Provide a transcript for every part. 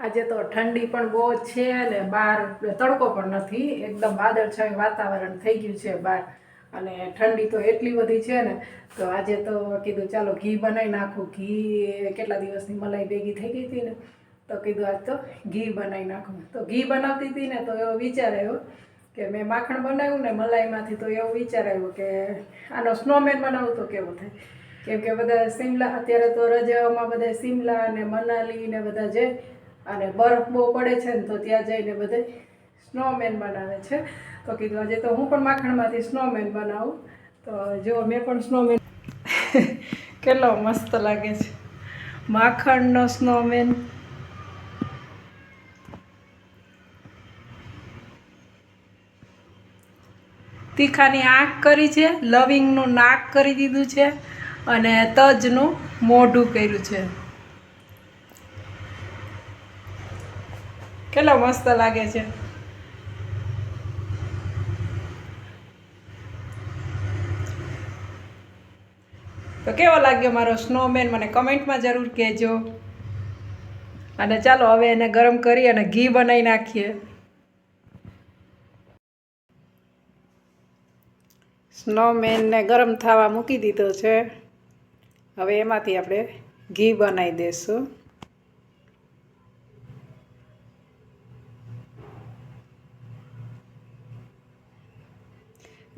આજે તો ઠંડી પણ બહુ જ છે અને બહાર તડકો પણ નથી. એકદમ વાદળછાયું વાતાવરણ થઈ ગયું છે બહાર. અને ઠંડી તો એટલી બધી છે ને, તો આજે તો કીધું ચાલો ઘી બનાવી નાખું. ઘી કેટલા દિવસની મલાઈ ભેગી થઈ ગઈ હતી ને, તો કીધું આજ તો ઘી બનાવી નાખું. તો ઘી બનાવતી હતી ને, તો એવો વિચાર આવ્યો કે મેં માખણ બનાવ્યું ને, મલાઈમાંથી તો એવો વિચાર આવ્યો કે આનો સ્નોમેન બનાવું તો કેવું થાય? કેમ કે બધા શિમલા, અત્યારે તો રજાઓમાં બધા શિમલા ને મનાલી ને બધા જાય અને બરફ બહુ પડે છે ને તો ત્યાં જઈને બધે સ્નોમેન બનાવે છે. તો કીધું આજે તો હું પણ માખણમાંથી સ્નોમેન બનાવું. તો જો મેં પણ સ્નોમેન કેટલો મસ્ત લાગે છે. માખણનો સ્નોમેન તીખાની આંખ કરી છે, લવિંગનું નાક કરી દીધું છે અને તજનું મોઢું કર્યું છે. કેટલો મસ્ત લાગે છે. તો કેવો લાગ્યો મારો સ્નોમેન મને કમેન્ટમાં જરૂર કહેજો. અને ચાલો હવે એને ગરમ કરી અને ઘી બનાવી નાખીએ. સ્નોમેનને ગરમ થવા મૂકી દીધો છે. હવે એમાંથી આપણે ઘી બનાવી દઈશું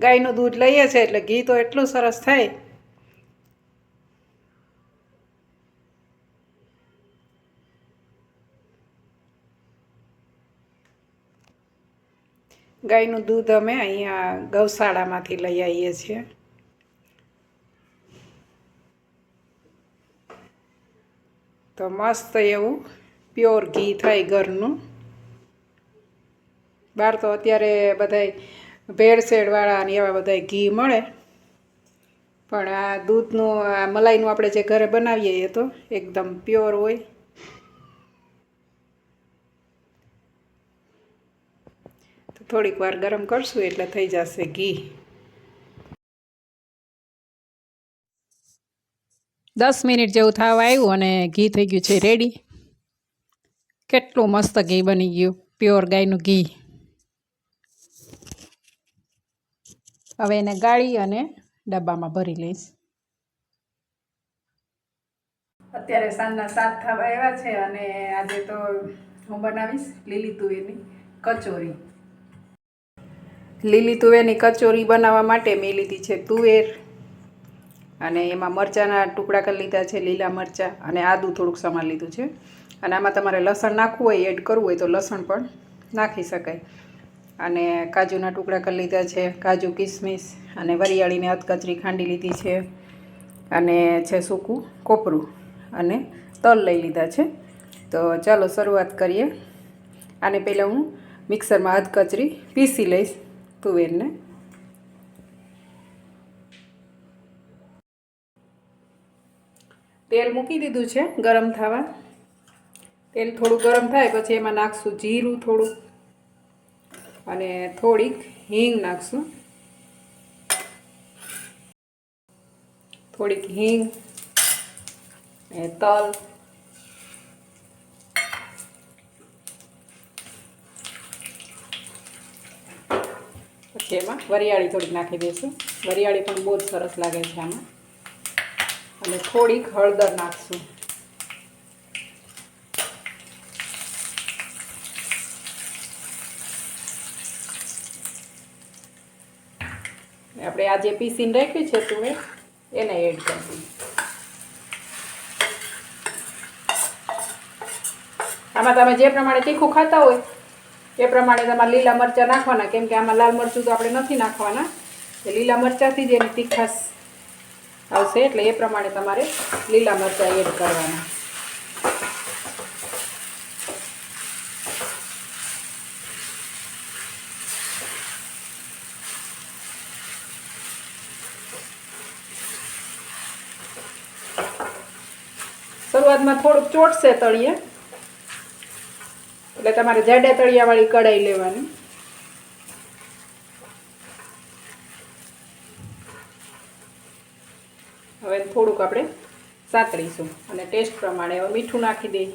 ગાયનું દૂધ લઈએ છીએ એટલે ઘી તો એટલું સરસ થાય. ગાયનું દૂધ અમે અહીંયા ગૌશાળામાંથી લઈ આવીએ છીએ. તો મસ્ત એવું પ્યોર ઘી થાય ઘરનું. બહાર તો અત્યારે બધાય ભેળસેળવાળા અને એવા બધા ઘી મળે. પણ આ દૂધનું, આ મલાઈનું આપણે જે ઘરે બનાવીએ એ તો એકદમ પ્યોર હોય. તો થોડીક વાર ગરમ કરશું એટલે થઈ જશે ઘી. દસ મિનિટ જેવું થવા આવ્યું અને ઘી થઈ ગયું છે રેડી કેટલું મસ્ત ઘી બની ગયું, પ્યોર ગાયનું ઘી. હવે એને ગાળી અને ડબ્બામાં ભરી લઈશ. અત્યારે સાંજના સાત થવા આવ્યા છે અને આજે તો હું બનાવીશ લીલી તુવેરની કચોરી. લીલી તુવેરની કચોરી બનાવવા માટે મેં લીધી છે તુવેર અને એમાં મરચાંના ટુકડા કરી લીધા છે, લીલા મરચાં અને આદું થોડુંક સમાન લીધું છે. અને આમાં તમારે લસણ નાખવું હોય, એડ કરવું હોય તો લસણ પણ નાખી શકાય. અને કાજુના ટુકડા કરી લીધા છે, કાજુ, કિસમિસ અને વરિયાળીને અધકચરી ખાંડી લીધી છે અને છે સૂકું કોપરું અને તલ લઈ લીધા છે. તો ચાલો શરૂઆત કરીએ. આને પહેલાં હું મિક્સરમાં અધકચરી પીસી લઈશ તુવેરને. તેલ મૂકી દીધું છે ગરમ થવા. તેલ થોડું ગરમ થાય પછી એમાં નાખશું જીરું થોડું. અને થોડીક હિંગ નાખશું. થોડીક હિંગ અને તલ. પછી એમાં વરિયાળી થોડીક નાખી દઈશું. વરિયાળી પણ બહુ જ સરસ લાગે છે આમાં. અને થોડીક હળદર નાખશું આપણે આ જે પીસીને રાખ્યું છે તું એને એડ કરશું આમાં તમે જે પ્રમાણે તીખું ખાતા હોય, એ પ્રમાણે તમારે લીલા મરચાં નાખવાના. કેમ કે આમાં લાલ મરચું તો આપણે નથી નાખવાના. એ લીલા મરચાંથી જ એની તીખાશ આવશે. એટલે એ પ્રમાણે તમારે લીલા મરચાં એડ કરવાના. શરૂઆતમાં થોડુંક ચોટશે તળીએ એટલે તમારે જાડા તળિયાવાળી કઢાઈ લેવાની. હવે થોડુંક આપણે સાતળીશું અને ટેસ્ટ પ્રમાણે હવે મીઠું નાખી દઈએ.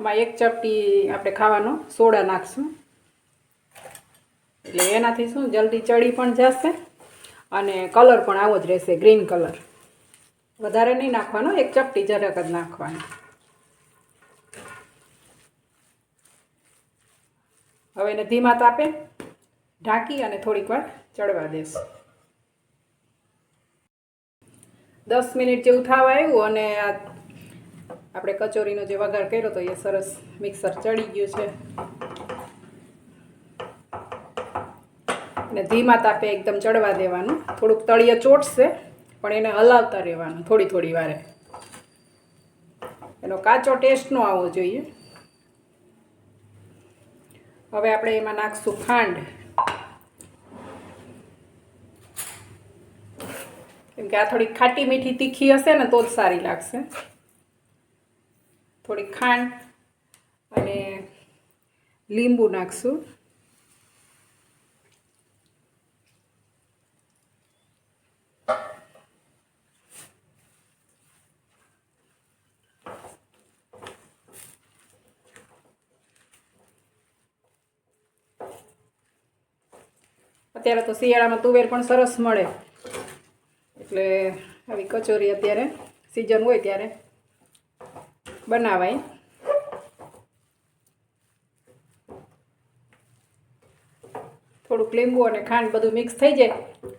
આમાં એક ચપટી આપણે ખાવાનો સોડા નાખશું. એટલે એનાથી શું, જલ્દી ચડી પણ જશે અને કલર પણ આવો જ રહેશે, ગ્રીન કલર. વધારે નહીં નાખવાનો, એક ચપટી જરાક જ નાખવાની. હવે એને ધીમા તાપે ઢાંકી અને થોડીક વાર ચડવા દેશું. દસ મિનિટ જેવું થવા આવ્યું અને આ આપણે કચોરીનો જે વઘાર કર્યો તો એ સરસ મિક્સર ચડી ગયું છે. અને ધીમા તાપે એકદમ ચડવા દેવાનું. થોડુંક તળિયે ચોટશે, પણ એને હલાવતા રહેવાનું થોડી થોડી વારે. એનો કાચો ટેસ્ટ નો આવવો જોઈએ. હવે આપણે એમાં નાખશું ખાંડ. કેમ કે આ થોડી ખાટી મીઠી તીખી હશે ને તો જ સારી લાગશે. થોડી ખાંડ અને લીંબુ નાખશું. અત્યારે તો શિયાળામાં તુવેર પણ સરસ મળે. એટલે આવી કચોરી અત્યારે સિઝન હોય ત્યારે. બનાવાય. થોડુંક લીંબુ અને ખાંડ બધું મિક્સ થઈ જાય.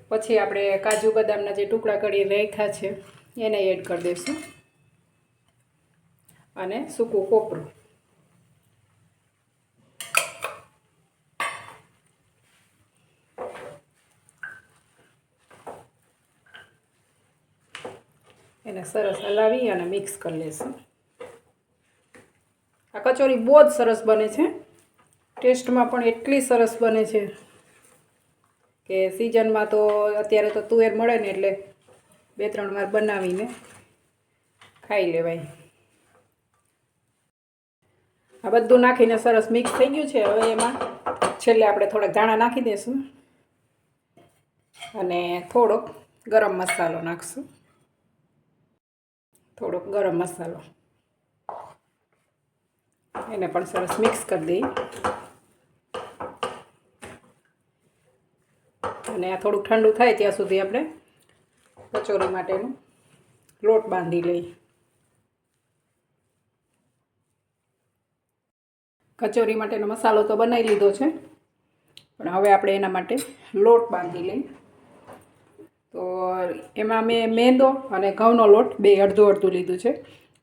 પછી આપણે કાજુ બદામના જે ટુકડા કરી રાખ્યા છે, એને એડ કરી દઈશું. અને સૂકું કોપરું. એને સરસ હલાવી અને મિક્સ કરી લઈશું. આ કચોરી બહુ જ સરસ બને છે. ટેસ્ટમાં પણ એટલી સરસ બને છે કે સિઝનમાં તો અત્યારે તો તુવેર મળે ને એટલે બે ત્રણ વાર બનાવીને ખાઈ લેવાય. આ બધું નાખીને સરસ મિક્સ થઈ ગયું છે. હવે એમાં છેલ્લે આપણે થોડાક ધાણા નાખી દઈશું અને થોડોક ગરમ મસાલો નાખશું. થોડોક ગરમ મસાલો. એને પણ સરસ મિક્સ કરી દઈએ અને આ થોડુંક ઠંડુ થાય ત્યાં સુધી આપણે કચોરી માટેનું લોટ બાંધી લઈએ કચોરી માટેનો મસાલો તો બનાવી લીધો છે, પણ હવે આપણે એના માટે લોટ બાંધી લઈએ તો એમાં મેં મેંદો અને ઘઉંનો લોટ બે અડધું અડધું લીધું છે.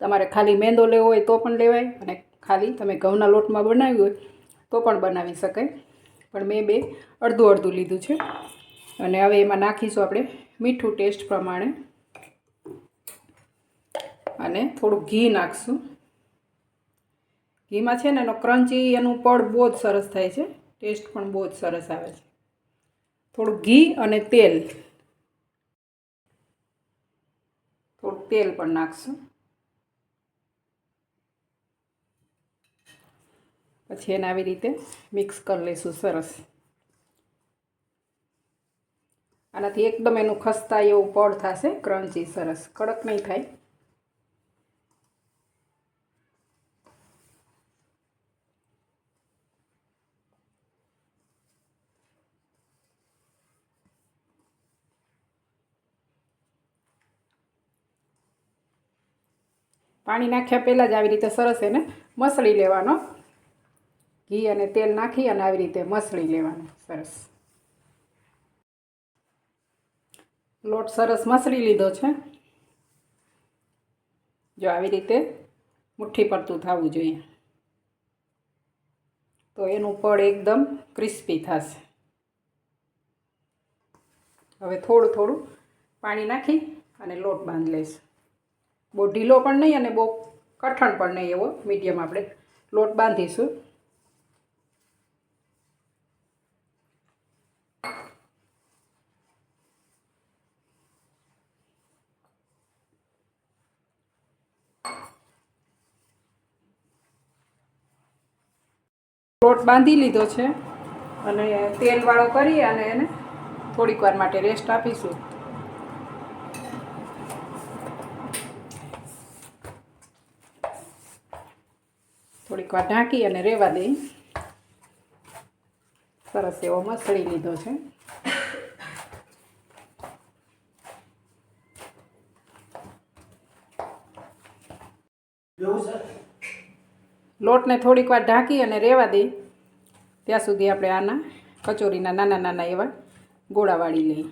તમારે ખાલી મેંદો લેવો હોય તો પણ લેવાય અને ખાલી તમે ઘઉંના લોટમાં બનાવ્યું હોય તો પણ બનાવી શકાય. પણ મેં બે અડધું અડધું લીધું છે. અને હવે એમાં નાખીશું આપણે મીઠું ટેસ્ટ પ્રમાણે. અને થોડું ઘી નાખશું. ઘીમાં છે ને એનો ક્રન્ચી એનું પડ બહુ જ સરસ થાય છે. ટેસ્ટ પણ બહુ જ સરસ આવે છે. થોડું ઘી અને તેલ. થોડું તેલ પણ નાખશું. પછી એને આવી રીતે મિક્સ કરી લઈશું, સરસ. આનાથી એકદમ એનું ખસ્તા એવું પડ થશે ક્રન્ચી સરસ. કડક નહીં થાય. પાણી નાખ્યા પહેલાં જ આવી રીતે સરસ એને મસળી લેવાનો. ઘી અને તેલ નાખી અને આવી રીતે મસળી લેવાનું. સરસ. લોટ સરસ મસળી લીધો છે. જો આવી રીતે મુઠ્ઠી પડતું થવું જોઈએ. તો એનું પડ એકદમ ક્રિસ્પી થશે. હવે થોડું થોડું પાણી નાખી અને લોટ બાંધી લઈશું. બહુ ઢીલો પણ નહીં અને બહુ કઠણ પણ નહીં એવો. મીડિયમ આપણે લોટ બાંધીશું. લોટ બાંધી લીધો છે અને તેલવાળો કરી અને એને થોડીક વાર માટે રેસ્ટ આપીશું. થોડીક વાર ઢાંકી અને રહેવા દઈ. સરસ એવો મસળી લીધો છે? લોટને થોડીક વાર ઢાંકી અને રહેવા દઈ ત્યાં સુધી આપણે આના કચોરીના નાના નાના એવા ગોળા વાળી લઈ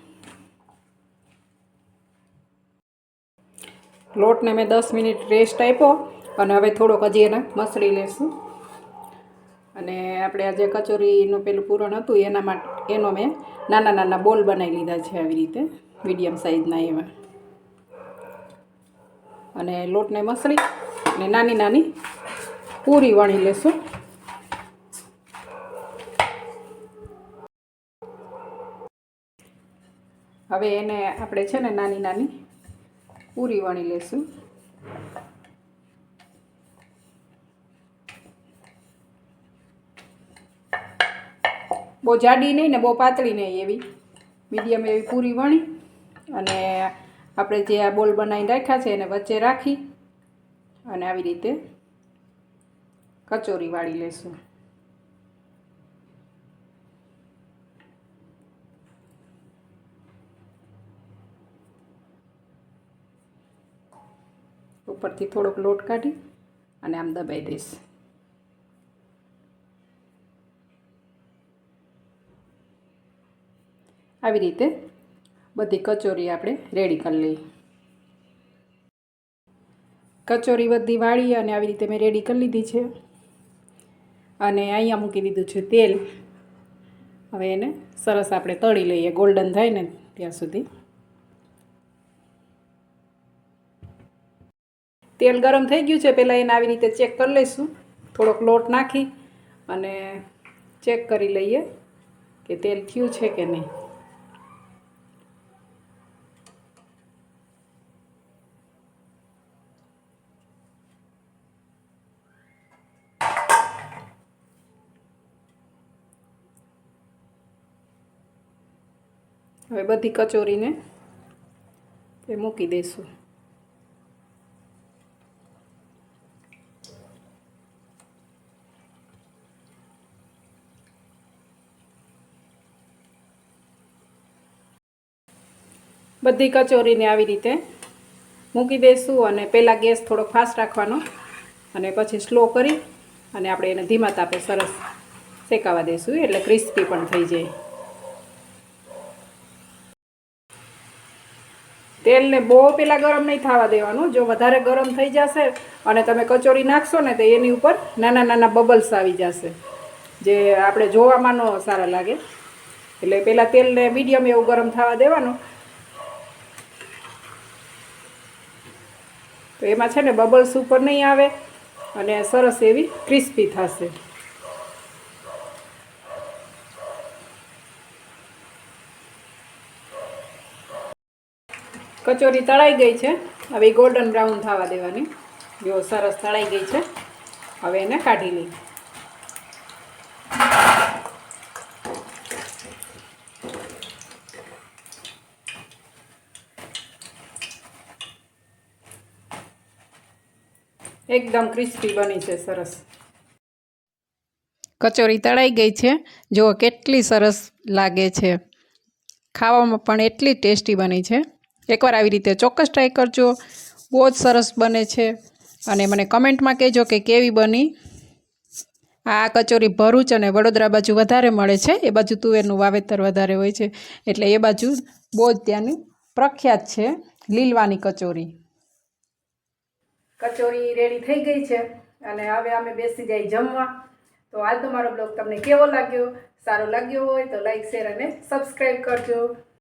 લોટને મેં દસ મિનિટ રેસ્ટ આપ્યો અને હવે થોડોક હજી એને મસળી લેશું. અને આપણે આ જે કચોરીનું પેલું પૂરણ હતું એના માટે એનો મેં નાના નાના બોલ બનાવી લીધા છે આવી રીતે, મીડિયમ સાઇઝના એવા. અને લોટને મસળી અને નાની નાની પૂરી વણી લેશું. હવે એને આપણે છે ને નાની નાની પૂરી વણી લેશું. બહુ જાડી નહીં ને બહુ પાતળી નહીં એવી. મીડિયમ એવી પૂરી વણી અને આપણે જે આ બોલ બનાવીને રાખ્યા છે એને વચ્ચે રાખી અને આવી રીતે કચોરી વાળી લેશું. ઉપરથી થોડોક લોટ કાઢી અને આમ દબાઈ દઈશ. આવી રીતે બધી કચોરી આપણે રેડી કરી લઈ કચોરી બધી વાળી અને આવી રીતે મેં રેડી કરી લીધી છે. અને અહીંયા મૂકી દીધું છે તેલ. હવે એને સરસ આપણે તળી લઈએ. ગોલ્ડન થાય ને ત્યાં સુધી. તેલ ગરમ થઈ ગયું છે. પહેલાં એને આવી રીતે ચેક કરી લઈશું. થોડોક લોટ નાખી અને ચેક કરી લઈએ કે તેલ થયું છે કે નહીં હવે બધી કચોરીને એ મૂકી દઈશું. બધી કચોરીને આવી રીતે મૂકી દઈશું અને પહેલાં ગેસ થોડો ફાસ્ટ રાખવાનો અને પછી સ્લો કરી અને આપણે એને ધીમા તાપે સરસ શેકાવા દઈશું, એટલે ક્રિસ્પી પણ થઈ જાય. તેલને બહુ પહેલાં ગરમ નહીં થવા દેવાનું. જો વધારે ગરમ થઈ જશે અને તમે કચોરી નાખશો ને તો એની ઉપર નાના નાના બબલ્સ આવી જશે. જે આપણે જોવામાં ન સારા લાગે. એટલે પહેલાં તેલને મીડિયમ એવું ગરમ થવા દેવાનું. તો એમાં છે ને બબલ્સ ઉપર નહીં આવે અને સરસ એવી ક્રિસ્પી થશે. કચોરી તળાઈ ગઈ છે. હવે ગોલ્ડન બ્રાઉન થવા દેવાની. જો સરસ તળાઈ ગઈ છે. હવે એને કાઢી લઈ એકદમ ક્રિસ્પી બની છે, સરસ. કચોરી તળાઈ ગઈ છે. જુઓ કેટલી સરસ લાગે છે. ખાવામાં પણ એટલી ટેસ્ટી બની છે. એકવાર આવી રીતે ચોક્કસ ટ્રાય કરજો. બહુ જ સરસ બને છે. અને મને કમેન્ટમાં કહેજો કે કેવી બની. આ કચોરી ભરૂચ અને વડોદરા બાજુ વધારે મળે છે. એ બાજુ તુવેરનું વાવેતર વધારે હોય છે. એટલે એ બાજુ બહુ જ ત્યાંની પ્રખ્યાત છે લીલવાની કચોરી. કચોરી રેડી થઈ ગઈ છે અને હવે અમે બેસી જઈ જમવા. તો આજનો મારો બ્લોગ તમને કેવો લાગ્યો? સારો લાગ્યો હોય તો લાઈક શેર અને સબસ્ક્રાઈબ કરજો.